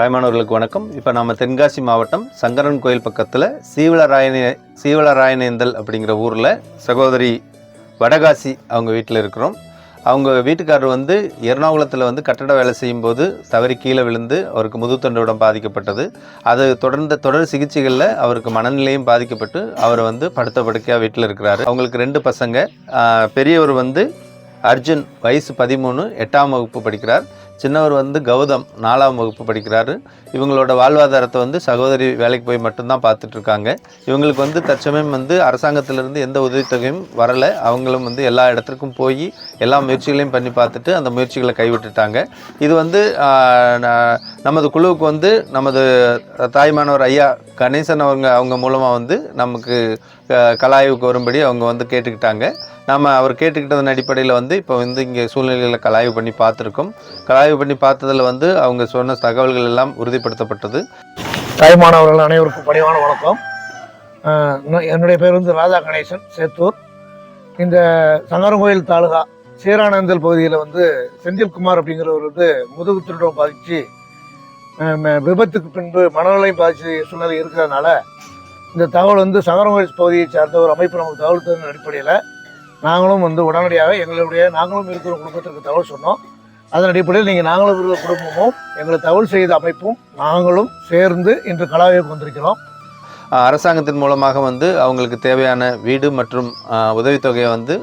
தாய்மானவர்களுக்கு வணக்கம். இப்போ நம்ம தென்காசி மாவட்டம் சங்கரன் கோயில் பக்கத்தில் சீவலராயனே சீவலராயனேந்தல் அப்படிங்கிற ஊரில் சகோதரி வடகாசி அவங்க வீட்டில் இருக்கிறோம். அவங்க வீட்டுக்காரர் வந்து எர்ணாகுளத்தில் வந்து கட்டட வேலை செய்யும்போது தவறி கீழே விழுந்து அவருக்கு முதுத்தண்டோடம் பாதிக்கப்பட்டது. அது தொடர்ந்த தொடர் சிகிச்சைகளில் அவருக்கு மனநிலையும் பாதிக்கப்பட்டு அவர் வந்து படுத்த படுக்கையாக வீட்டில் இருக்கிறாரு. அவங்களுக்கு ரெண்டு பசங்க. பெரியவர் வந்து அர்ஜுன் வயசு பதிமூணு எட்டாம் வகுப்பு படிக்கிறார். சின்னவர் வந்து கௌதம் நாலாம் வகுப்பு படிக்கிறாரு. இவங்களோட வாழ்வாதாரத்தை வந்து சகோதரி வேலைக்கு போய் மட்டும்தான் பார்த்துட்ருக்காங்க. இவங்களுக்கு வந்து தற்சமயம் வந்து அரசாங்கத்திலிருந்து எந்த உதவித்தொகையும் வரலை. அவங்களும் வந்து எல்லா இடத்துக்கும் போய் எல்லா முயற்சிகளையும் பண்ணி பார்த்துட்டு அந்த முயற்சிகளை கைவிட்டுட்டாங்க. இது வந்து நமது குழுவுக்கு வந்து நமது தாய்மானவர் ஐயா கணேசன் அவங்க அவங்க மூலமாக வந்து நமக்கு கலாய்வுக்கு வரும்படி அவங்க வந்து கேட்டுக்கிட்டாங்க. நம்ம அவர் கேட்டுக்கிட்டதன் அடிப்படையில் வந்து இப்போ வந்து இங்கே சூழ்நிலைகளை கலாய்வு பண்ணி பார்த்துருக்கோம். கலாய்வு பண்ணி பார்த்ததில் வந்து அவங்க சொன்ன தகவல்கள் எல்லாம் உறுதிப்படுத்தப்பட்டது. தாய்மானவர்கள் அனைவருக்கும் பணிவான வணக்கம். என்னுடைய பேர் வந்து ராதா கணேசன் சேத்தூர். இந்த சங்கரங்கோயில் தாலுகா சீரானந்தல் பகுதியில் வந்து செந்தில்குமார் அப்படிங்கிறவர் வந்து முதுகு திருடம் பாதிச்சு ம- விபத்துக்கு பின்பு மனநிலையும் பாதிச்சு சூழ்நிலை இருக்கிறதுனால இந்த தகவல் வந்து சங்கரங்கோயில் பகுதியை சார்ந்த ஒரு அமைப்பு நமக்கு தகவல் தந்த அடிப்படையில் நாங்களும் வந்து உடனடியாக எங்களுடைய நாங்களும் இருக்கிற குடும்பத்திற்கு தகவல் சொன்னோம். அதன் அடிப்படையில் நீங்கள் நாங்களும் இருக்கிற குடும்பமும் எங்களை தகவல் செய்த அமைப்பும் நாங்களும் சேர்ந்து இன்று கலாவிற்கு வந்திருக்கிறோம். அரசாங்கத்தின் மூலமாக வந்து அவங்களுக்கு தேவையான வீடு மற்றும் உதவித்தொகையை வந்து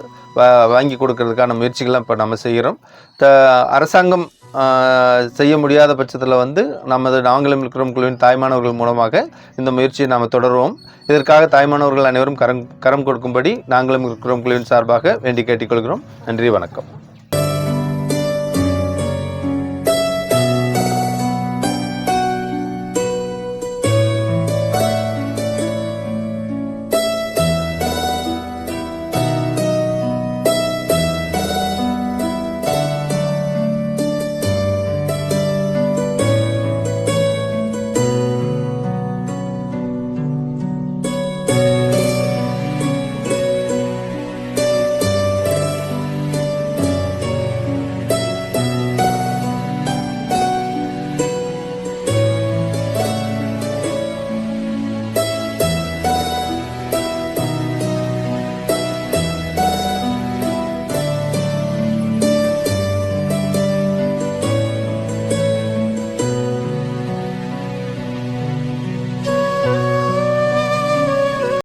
வாங்கி கொடுக்கறதுக்கான முயற்சிகள்லாம் இப்போ நம்ம செய்கிறோம். த அரசாங்கம் செய்ய முடியாத பட்சத்தில் வந்து நமது நாங்களும் இருக்கிறோம் குழுவின் தாய்மானவர்கள் மூலமாக இந்த முயற்சியை நாம் தொடருவோம். இதற்காக தாய்மானவர்கள் அனைவரும் கரம் கரம் கொடுக்கும்படி நாங்களும் இருக்கிறோம் குழுவின் சார்பாக வேண்டி கேட்டுக்கொள்கிறோம். நன்றி வணக்கம்.